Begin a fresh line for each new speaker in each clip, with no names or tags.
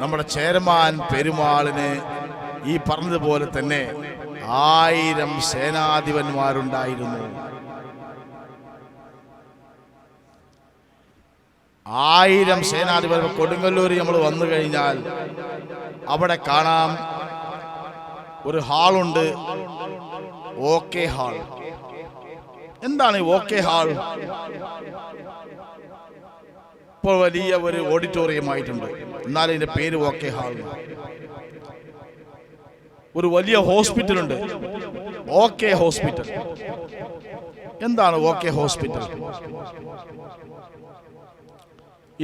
നമ്മുടെ ചേരമാൻ പെരുമാളിന് ഈ പറഞ്ഞതുപോലെ തന്നെ ആയിരം സേനാധിപന്മാരുണ്ടായിരുന്നു. ആയിരം സേനാധിപർ കൊടുങ്ങല്ലൂർ നമ്മൾ വന്നു കഴിഞ്ഞാൽ അവിടെ കാണാം ഒരു ഹാളുണ്ട്. Okay hall. എന്താണ് ഓക്കെ ഹാൾ? ഇപ്പോൾ വലിയ ഒരു ഓഡിറ്റോറിയം ആയിട്ടുണ്ട് എന്നാലും ഇതിന്റെ പേര് ഓക്കെ ഹാൾ ഒരു വലിയ ഹോസ്പിറ്റൽ ഉണ്ട് ഓക്കെ ഹോസ്പിറ്റൽ. എന്താണ് ഓക്കെ ഹോസ്പിറ്റൽ?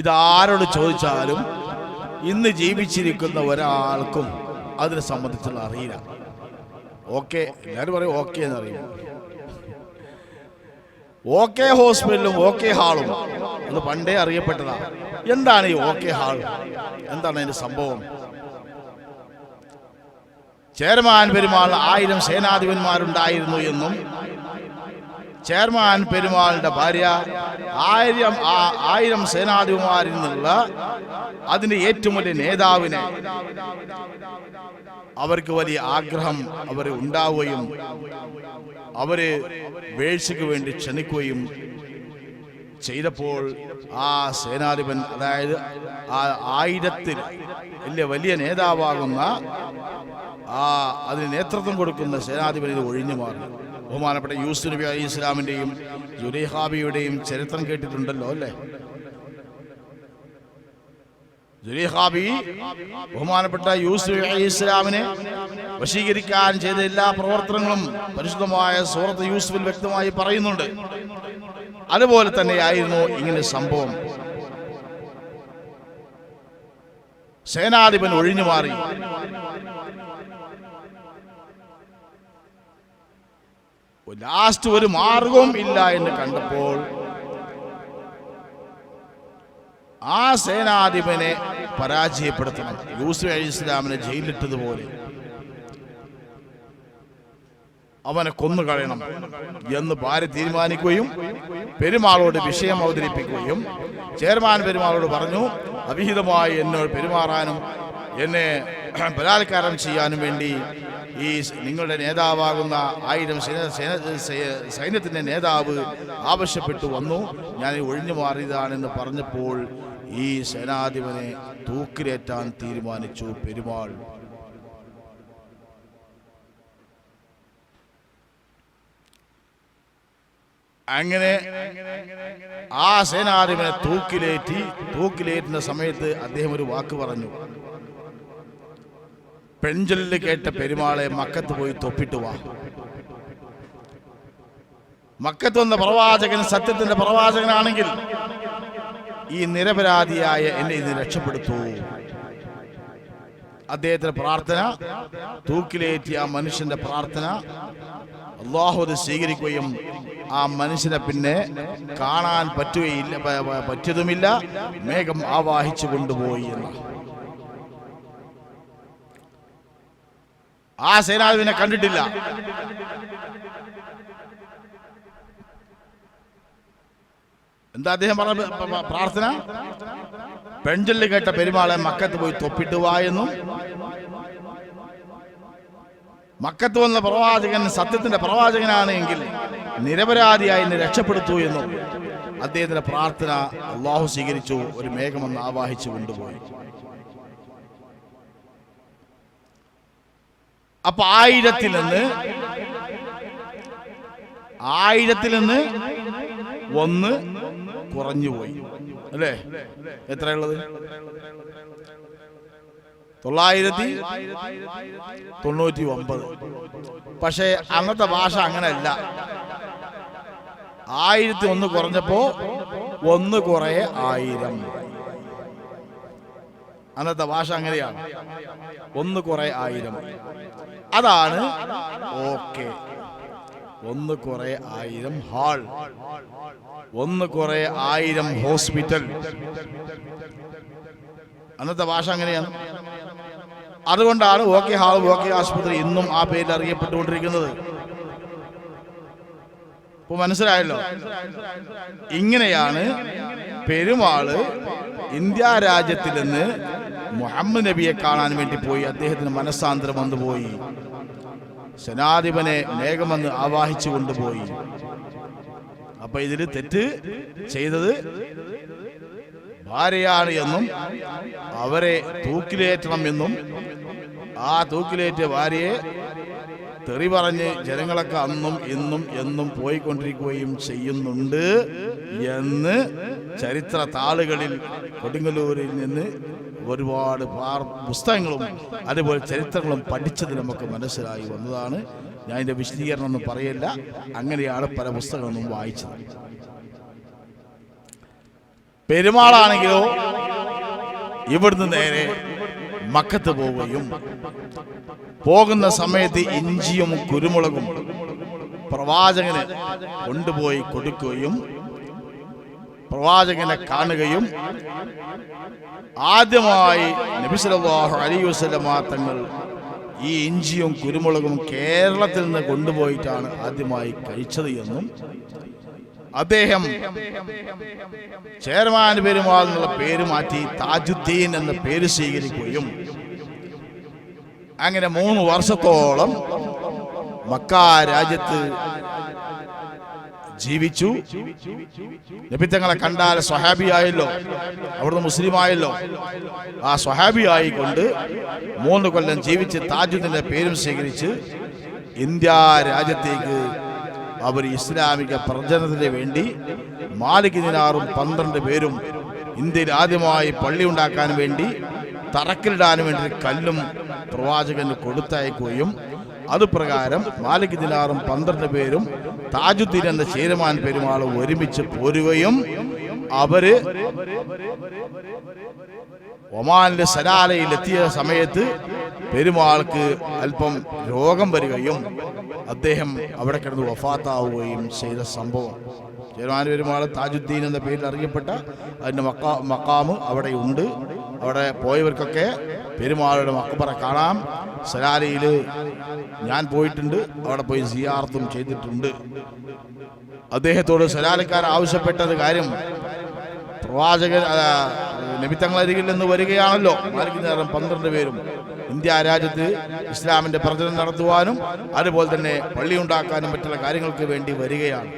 ഇതാരോട് ചോദിച്ചാലും ഇന്ന് ജീവിച്ചിരിക്കുന്ന ഒരാൾക്കും അതിനെ സംബന്ധിച്ചുള്ള അറിയില്ല. ഓക്കെ എല്ലാവരും പറയും ഓക്കെ എന്നറിയും. ഓക്കെ ഹോസ്പിറ്റലും ഓക്കെ ഹാളും. അത് പണ്ടേ അറിയപ്പെട്ടതാണ് എന്താണ് ഈ ഓക്കെ ഹാൾ? എന്താണ് അതിന്റെ സംഭവം? ചേർമാൻ പെരുമാൾ ആയിരം സേനാധിപന്മാരുണ്ടായിരുന്നു എന്നും ചെയർമാൻ പെരുമാളിന്റെ ഭാര്യ ആയിരം ആയിരം സേനാധിപന്മാരിൽ നിന്നുള്ള അതിന്റെ ഏറ്റവും വലിയ നേതാവിനെ അവർക്ക് വലിയ ആഗ്രഹം അവർ ഉണ്ടാവുകയും അവർ വേഴ്ചയ്ക്ക് വേണ്ടി ക്ഷണിക്കുകയും ചെയ്തപ്പോൾ ആ സേനാധിപൻ അതായത് ആ ആയിരത്തിൽ വലിയ വലിയ നേതാവാകുന്ന ആ അതിന് നേതൃത്വം കൊടുക്കുന്ന സേനാധിപൻ ഇത് ഒഴിഞ്ഞു മാറി ബഹുമാനപ്പെട്ട യൂസുഫ് നബി അലി ഇസ്ലാമിന്റെയും ജുലൈഹാബിയുടെയും ചരിത്രം കേട്ടിട്ടുണ്ടല്ലോ അല്ലേ? ജുലൈഹാബി ബഹുമാനപ്പെട്ട യൂസുഫ് അലി ഇസ്ലാമിനെ വശീകരിക്കാൻ ചെയ്ത എല്ലാ പ്രവർത്തനങ്ങളും പരിശുദ്ധമായ സൂറത്ത് യൂസുഫിൽ വ്യക്തമായി പറയുന്നുണ്ട്. അതുപോലെ തന്നെയായിരുന്നു ഇങ്ങനെ സംഭവം. സേനാധിപൻ ഒഴിഞ്ഞു മാറി. ലാസ്റ്റ് ഒരു മാർഗവും ഇല്ല എന്ന് കണ്ടപ്പോൾ ആ സേനാധിപനെ പരാജയപ്പെടുത്തണം. യൂസുഫ് അലി ഇസ്ലാമിനെ ജയിലിട്ടതുപോലെ അവനെ കൊന്നുകളയണം എന്ന് ഭാര്യ തീരുമാനിക്കുകയും പെരുമാളോട് വിഷയം അവതരിപ്പിക്കുകയും ചെയർമാൻ പെരുമാളോട് പറഞ്ഞു അവിഹിതമായി എന്നോട് പെരുമാറാനും എന്നെ ബലാത്കാരം ചെയ്യാനും വേണ്ടി ഈ നിങ്ങളുടെ നേതാവാകുന്ന ആയിരം സേന സേന- സേ- സൈന്യത്തിന്റെ നേതാവ് ആവശ്യപ്പെട്ടു വന്നു. ഞാൻ ഒഴിഞ്ഞു മാറിയതാണെന്ന് പറഞ്ഞപ്പോൾ ഈ സേനാധിപനെ തൂക്കിലേറ്റാൻ തീരുമാനിച്ചു പെരുമാൾ. അങ്ങനെ ആ സേനാധിപനെ തൂക്കിലേറ്റി തൂക്കിലേറ്റുന്ന സമയത്ത് അദ്ദേഹം ഒരു വാക്ക് പറഞ്ഞു. പെൺചൊല്ലിൽ കേട്ട പെരുമാളെ മക്കത്ത് പോയി തൊപ്പിട്ട് വാ. മക്കത്ത് വന്ന പ്രവാചകൻ സത്യത്തിന്റെ പ്രവാചകനാണെങ്കിൽ ഈ നിരപരാധിയായ എന്നെ ഇത് രക്ഷപ്പെടുത്തൂ. അദ്ദേഹത്തിന്റെ പ്രാർത്ഥന തൂക്കിലേറ്റിയ ആ മനുഷ്യന്റെ പ്രാർത്ഥന അള്ളാഹു അത് സ്വീകരിക്കുകയും ആ മനുഷ്യനെ പിന്നെ കാണാൻ പറ്റുകയില്ല പറ്റിയതുമില്ല മേഘം ആവാഹിച്ചു കൊണ്ടുപോയി എന്ന്. ആ സേനാവിനെ കണ്ടിട്ടില്ല. എന്താ അദ്ദേഹം പറഞ്ഞ പ്രാർത്ഥന? പെൺചൊല്ലി കേട്ട പെരുമാളെ മക്കത്ത് പോയി തൊപ്പിട്ട് വായെന്നും മക്കത്ത് വന്ന പ്രവാചകൻ സത്യത്തിന്റെ പ്രവാചകനാണ് എങ്കിൽ നിരപരാധിയായി എന്നെ രക്ഷപ്പെടുത്തു എന്നും. അദ്ദേഹത്തിന്റെ പ്രാർത്ഥന അള്ളാഹു സ്വീകരിച്ചു ഒരു മേഘമെന്ന് ആവാഹിച്ചു കൊണ്ടുപോയി. അപ്പൊ ആയിരത്തിൽ നിന്ന് ആയിരത്തിൽ നിന്ന് ഒന്ന് കുറഞ്ഞുപോയി. അല്ലേ? എത്രയുള്ളത്? തൊള്ളായിരത്തി തൊണ്ണൂറ്റി ഒമ്പത് പക്ഷേ അന്നത്തെ ഭാഷ അങ്ങനെയല്ല. ആയിരത്തി ഒന്ന് കുറഞ്ഞപ്പോ ഒന്ന് കുറേ ആയിരം. അന്നത്തെ ഭാഷ അങ്ങനെയാണ്. ഒന്ന് കുറെ ആയിരം. അതാണ് ഓക്കെ. ഒന്ന് കുറെ ആയിരം ഹാൾ. ഒന്ന് കുറെ ആയിരം ഹോസ്പിറ്റൽ. അന്നത്തെ ഭാഷ അങ്ങനെയാണ്. അതുകൊണ്ടാണ് ഓക്കെ ഹാൾ ഓക്കെ ആശുപത്രി ഇന്നും ആ പേരിൽ അറിയപ്പെട്ടുകൊണ്ടിരിക്കുന്നത്. ഇപ്പൊ മനസ്സിലായല്ലോ? ഇങ്ങനെയാണ് പെരുമാൾ ഇന്ത്യ രാജ്യത്തിൽ നിന്ന് മുഹമ്മദ് നബിയെ കാണാൻ വേണ്ടി പോയി. അദ്ദേഹത്തിന് മനസ്സാന്തരം വന്നു പോയി സേനാധിപനെ മേഘമെന്ന് ആവാഹിച്ചു കൊണ്ടുപോയി. അപ്പൊ ഇതിൽ തെറ്റ് ചെയ്തത് ഭാര്യയാണ് എന്നും അവരെ തൂക്കിലേറ്റണം എന്നും ആ തൂക്കിലേറ്റ ഭാര്യയെ തെറി പറഞ്ഞ് ജനങ്ങളൊക്കെ അന്നും ഇന്നും എന്നും പോയിക്കൊണ്ടിരിക്കുകയും ചെയ്യുന്നുണ്ട് എന്ന് ചരിത്ര താളുകളിൽ കൊടുങ്ങല്ലൂരിൽ നിന്ന് ഒരുപാട് പുസ്തകങ്ങളും അതുപോലെ ചരിത്രങ്ങളും പഠിച്ചത് നമുക്ക് മനസ്സിലായി വന്നതാണ്. ഞാൻ ഇതിന്റെ വിശദീകരണം ഒന്നും പറയില്ല. അങ്ങനെയാണ് പല പുസ്തകങ്ങളും വായിച്ചത്. പെരുമാളാണെങ്കിലോ ഇവിടുന്ന് നേരെ മക്കത്ത് പോവുകയും പോകുന്ന സമയത്ത് ഇഞ്ചിയും കുരുമുളകും പ്രവാചകന് കൊണ്ടുപോയി കൊടുക്കുകയും പ്രവാചകനെ കാണുകയും ആദ്യമായി നബിസലാഹു അലി വസ്ലമാ തങ്ങൾ ഈ ഇഞ്ചിയും കുരുമുളകും കേരളത്തിൽ നിന്ന് കൊണ്ടുപോയിട്ടാണ് ആദ്യമായി കഴിച്ചത് എന്നും അദ്ദേഹം ചെയർമാൻ പെരുമാൾ എന്നുള്ള പേര് മാറ്റി താജുദ്ദീൻ എന്ന പേര് സ്വീകരിക്കുകയും അങ്ങനെ മൂന്ന് വർഷത്തോളം മക്ക രാജ്യത്ത് ജീവിച്ചു. നബിത്തങ്ങളെ കണ്ടാൽ സ്വഹാബിയായല്ലോ അവിടുന്ന് മുസ്ലിമായല്ലോ ആ സ്വഹാബിയായിക്കൊണ്ട് മൂന്ന് കൊല്ലം ജീവിച്ച് താജുദ്ദീന്റെ പേരും സ്വീകരിച്ച് ഇന്ത്യ രാജ്യത്തേക്ക് അവർ ഇസ്ലാമിക പ്രചരണത്തിന് വേണ്ടി മാലിക് ദിനാറും പന്ത്രണ്ട് പേരും ഇന്ത്യയിൽ ആദ്യമായി പള്ളി ഉണ്ടാക്കാൻ വേണ്ടി തറക്കിലിടാൻ വേണ്ടി ഒരു കല്ലും പ്രവാചകന് കൊടുത്തയക്കുകയും അത് പ്രകാരം മാലിക് ദിനാറും പന്ത്രണ്ട് പേരും താജുദ്ദീൻ എന്ന ചേരുമാൻ പെരുമാളും ഒരുമിച്ച് പോരുകയും അവർ ഒമാനിലെ സലാലയിൽ എത്തിയ സമയത്ത് പെരുമാൾക്ക് അല്പം രോഗം വരികയും അദ്ദേഹം അവിടെ കിടന്ന് വഫാത്താവുകയും ചെയ്ത സംഭവം. ചേരുമാൻ പെരുമാൾ താജുദ്ദീൻ എന്ന പേരിൽ അറിയപ്പെട്ട അതിന്റെ മക്കാ മക്കാമ് അവിടെ ഉണ്ട്. അവിടെ പോയവർക്കൊക്കെ പെരുമാളുടെ മക്കബറ കാണാം. സലാലയിൽ ഞാൻ പോയിട്ടുണ്ട്. അവിടെ പോയി സിയാർത്തും ചെയ്തിട്ടുണ്ട്. അദ്ദേഹത്തോട് സലാലക്കാർ ആവശ്യപ്പെട്ടത് കാര്യം പ്രവാചകൻ നിമിത്തങ്ങളരികിൽ നിന്ന് വരികയാണല്ലോ. വൈകുന്നേരം നേരം പന്ത്രണ്ട് പേരും ഇന്ത്യ രാജ്യത്ത് ഇസ്ലാമിന്റെ പ്രചരണം നടത്തുവാനും അതുപോലെ തന്നെ പള്ളി ഉണ്ടാക്കാനും മറ്റുള്ള കാര്യങ്ങൾക്ക് വേണ്ടി വരികയാണ്.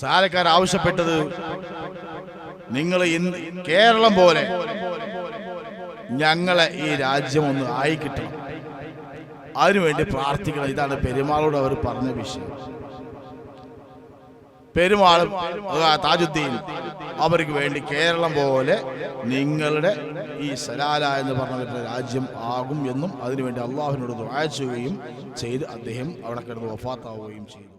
സാലക്കാർ ആവശ്യപ്പെട്ടത് നിങ്ങൾ കേരളം പോലെ ഞങ്ങളെ ഈ രാജ്യം ഒന്ന് ആയി കിട്ടണം അതിനുവേണ്ടി പ്രാർത്ഥിക്കണം. ഇതാണ് പെരുമാളോട് അവർ പറഞ്ഞ വിഷയം. പെരുമാളും താജുദ്ദീൻ അവർക്ക് വേണ്ടി കേരളം പോലെ നിങ്ങളുടെ ഈ സലാല എന്ന് പറഞ്ഞവരുടെ രാജ്യം ആകും എന്നും അതിനുവേണ്ടി അള്ളാഹുവിനോട് ചെയ്യുകയും ചെയ്ത് അദ്ദേഹം അവിടെ കിടന്ന് വഫാത്താവുകയും ചെയ്തു.